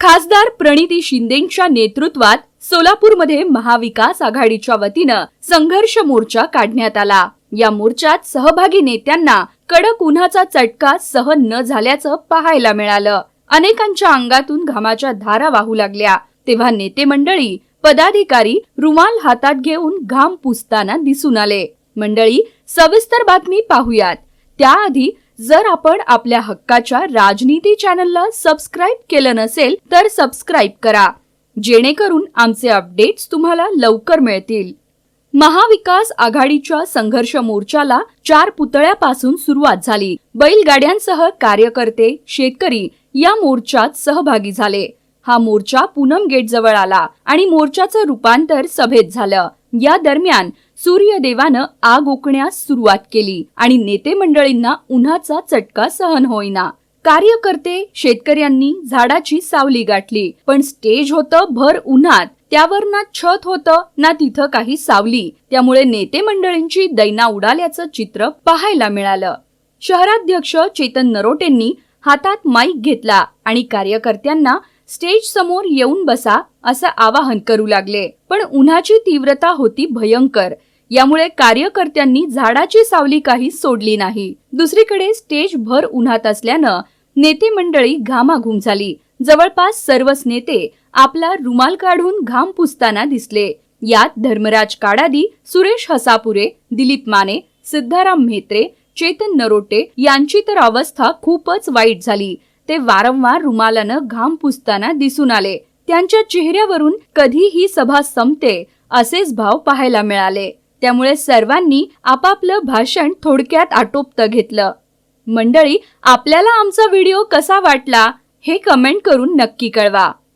खासदार प्रणिती शिंदेच्या नेतृत्वात सोलापूरमध्ये महाविकास आघाडीच्या वतीनं संघर्ष मोर्चा काढण्यात आला. या मोर्चात सहभागी नेत्यांना कडक उन्हाचा चटका सहन न झाल्याचं पाहायला मिळालं. अनेकांच्या अंगातून घामाच्या धारा वाहू लागल्या. तेव्हा नेते मंडळी पदाधिकारी रुमाल हातात घेऊन घाम पुसताना दिसून आले. मंडळी सविस्तर बातमी पाहूयात. त्याआधी जर आपण आपल्या हक्काच्या राजनीती चॅनलला सबस्क्राईब केलं नसेल तर सबस्क्राईब करा. जेणेकरून आमचे अपडेट्स तुम्हाला लवकर मिळतील. महाविकास आघाडीच्या संघर्ष मोर्चाला चार पुतळ्यापासून सुरुवात झाली. बैलगाड्यांसह कार्यकर्ते शेतकरी या मोर्चात सहभागी झाले. हा मोर्चा पूनम गेट जवळ आला आणि मोर्चाचं रूपांतर सभेत झालं. या दरम्यान सूर्यदेवानं आग ओकण्यास सुरुवात केली आणि नेते मंडळींना उन्हाचा चटका सहन होईना. कार्यकर्ते शेतकऱ्यांनी झाडाची सावली गाठली पण स्टेज होतं भर उन्हात. त्यावर ना छत होतं ना तिथं काही सावली. त्यामुळे नेते मंडळींची दैना उडाल्याचं चित्र पाहायला मिळालं. शहराध्यक्ष चेतन नरोटेंनी हातात माईक घेतला आणि कार्यकर्त्यांना स्टेज समोर येऊन बसा असं आवाहन करू लागले. पण उन्हाची तीव्रता होती भयंकर. यामुळे कार्यकर्त्यांनी झाडाची सावली काही सोडली नाही. दुसरीकडे स्टेज भर उन्हात असल्यानं नेते मंडळी घामाघूम झाली. जवळपास सर्वच नेते आपला रुमाल काढून घाम पुसताना दिसले. यात धर्मराज काडादी सुरेश हसापुरे दिलीप माने सिद्धाराम म्हेत्रे चेतन नरोटे यांची तर अवस्था खूपच वाईट झाली. ते वारंवार रुमालानं घाम पुसताना दिसून आले. त्यांच्या चेहऱ्यावरून कधी ही सभा संपते असेच भाव पाहायला मिळाले. त्यामुळे सर्वांनी आपापलं भाषण थोडक्यात आटोपतं घेतलं. मंडळी आपल्याला आमचा व्हिडिओ कसा वाटला हे कमेंट करून नक्की कळवा.